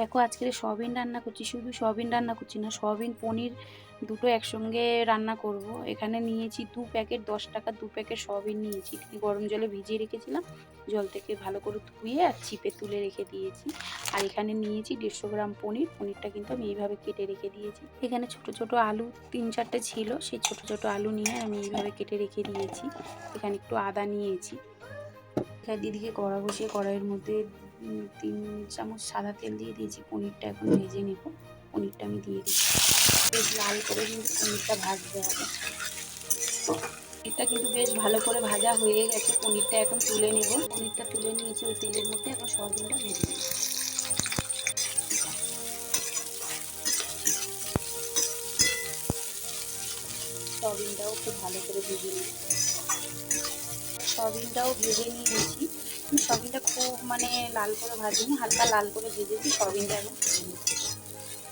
দেখো আজকে সয়াবিন রান্না করছি, শুধু সয়াবিন রান্না করছি না সয়াবিন পনির দুটো একসঙ্গে রান্না করব। এখানে নিয়েছি দু প্যাকেট, দশ টাকা দু প্যাকেট সয়াবিন নিয়েছি। গরম জলে ভিজিয়ে রেখেছিলাম, জল থেকে ভালো করে ধুয়ে আর চিপে তুলে রেখে দিয়েছি। আর এখানে নিয়েছি দেড়শো গ্রাম পনির, পনিরটা কিন্তু আমি এইভাবে কেটে রেখে দিয়েছি। এখানে ছোট ছোট আলু তিন চারটে ছিল, সেই ছোট ছোট আলু নিয়ে আমি এইভাবে কেটে রেখে দিয়েছি। এখানে একটু আদা নিয়েছি। এখানে দিদিকে কড়া বসিয়ে কড়াইয়ের মধ্যে তিন চামচ সাদা তেল দিয়ে দিয়েছি, পনিরটা এখন ভেজে নেব। পনিরটা আমি দিয়ে দিচ্ছি। বেশ লাল করে কিন্তু পনিরটা ভাজতে হবে। এটা কিন্তু বেশ ভালো করে ভাজা হয়ে গেছে। পনিরটা এখন তুলে নেব। পনিরটা তুলে নিয়েছি ওই তেলের মধ্যে। এখন সয়াবিনটা ভেজে নেব। সয়াবিনটাও খুব ভালো করে ভেজে নেব। সয়াবিনটাও ভেজে নিয়েছি। আমি সয়াবিনটা খুব মানে লাল করে ভাজিনি, হালকা লাল করে ভেজেছি সয়াবিনটা এখন তুলে নিয়েছি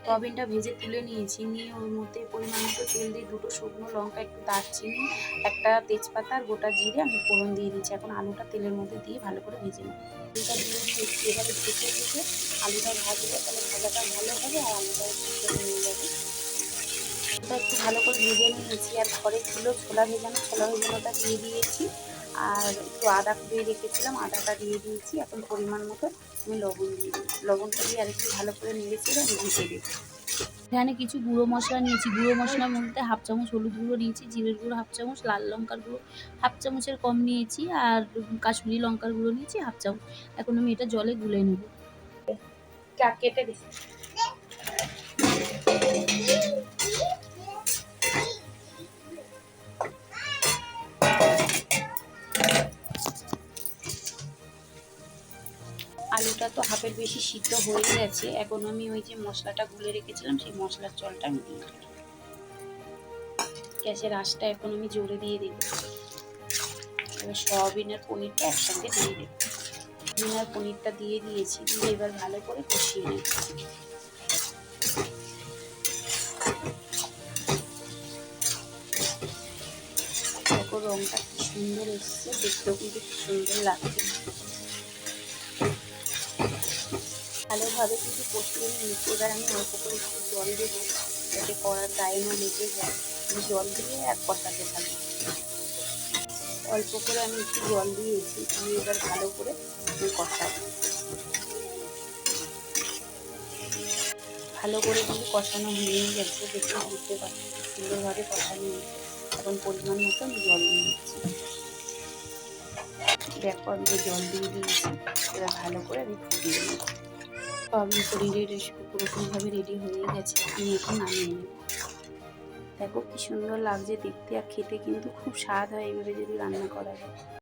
সয়াবিনটা ভেজে তুলে নিয়েছি, নিয়ে ওর মধ্যে পরিমাণ মতো তেল দিয়ে দুটো শুকনো লঙ্কা, একটু দারচিনি, একটা তেজপাতা আর গোটা জিরে আমি ফোড়ন দিয়ে দিয়েছি। এখন আলুটা তেলের মধ্যে দিয়ে ভালো করে ভেজে নেব আলুটা দিয়ে দিয়েছি, এবারে ভেজে ভেজে আলুটা ভাজলে তাহলে ভাজাটা ভালো হবে আর আলুটা নিয়ে যাবে। একটু ভালো করে ভেজে নিয়েছি। আর ঘরে ছিল ছোলা ভেজানো, ছোলা ভেজানোটা দিয়ে দিয়েছি। আর একটু আদা দিয়ে রেখেছিলাম, আদাটা দিয়ে দিয়েছি। এখন পরিমাণ মতো আমি লবণ দিয়ে দিয়েছি লবণটা দিয়ে আরেকটু ভালো করে নেড়ে চেড়ে আমি দেবো। এখানে কিছু গুঁড়ো মশলা নিয়েছি। গুঁড়ো মশলার মধ্যে হাফ চামচ হলুদ গুঁড়ো নিয়েছি, জিরের গুঁড়ো হাফ চামচ, লাল লঙ্কার গুঁড়ো হাফ চামচের কম নিয়েছি আর কাশ্মীরি লঙ্কার গুঁড়ো নিয়েছি হাফ চামচ। এখন আমি এটা জলে গুলে নেব। কেটে দিচ্ছি। আলুটা তো হাফের বেশি সিদ্ধ হয়ে গেছে। এখন আমি ওই যে মশলাটা গুলে রেখেছিলাম, সেই মশলার জলটা আমি দিয়ে দিলাম। গ্যাসের আঁচটা এখন আমি জোরে দিয়ে দেবো এবার সয়াবিনের পনিরটা একসঙ্গে দিয়ে দেবো সয়াবিনের পনিরটা দিয়ে দিয়েছি, দিয়ে এবার ভালো করে কষিয়ে নেব। রঙটা কি সুন্দর এসছে, দেখতেও কিন্তু সুন্দর লাগছে। ভালোভাবে কিন্তু কষিয়ে নিয়েছি এবার আমি অল্প করে একটু জল দেবো। যাতে কড়ার গায়ে না লেগে যায়। আমি জল দিয়ে এক কষাতে থাকব অল্প করে আমি একটু জল দিয়েছি। দিয়ে এবার ভালো করে আমি কষাবো। ভালো করে কিন্তু কষানো হয়ে গেছে। দেখে বুঝতে পারছি সুন্দরভাবে কষানো হয়েছে এখন পরিমাণ মতো আমি জল দিচ্ছি। দেখো আমি জল দিয়ে দিয়েছি। এবার ভালো করে আমি ফুটিয়ে নেব সয়াবিন পনিরের রেসিপি পুরোপুরিভাবে রেডি হয়ে গেছে, আমি এখন নামিয়ে দেখো, কি সুন্দর লাগছে দেখতে আর খেতে কিন্তু খুব স্বাদ হয় এইভাবে যদি রান্না করা যায়।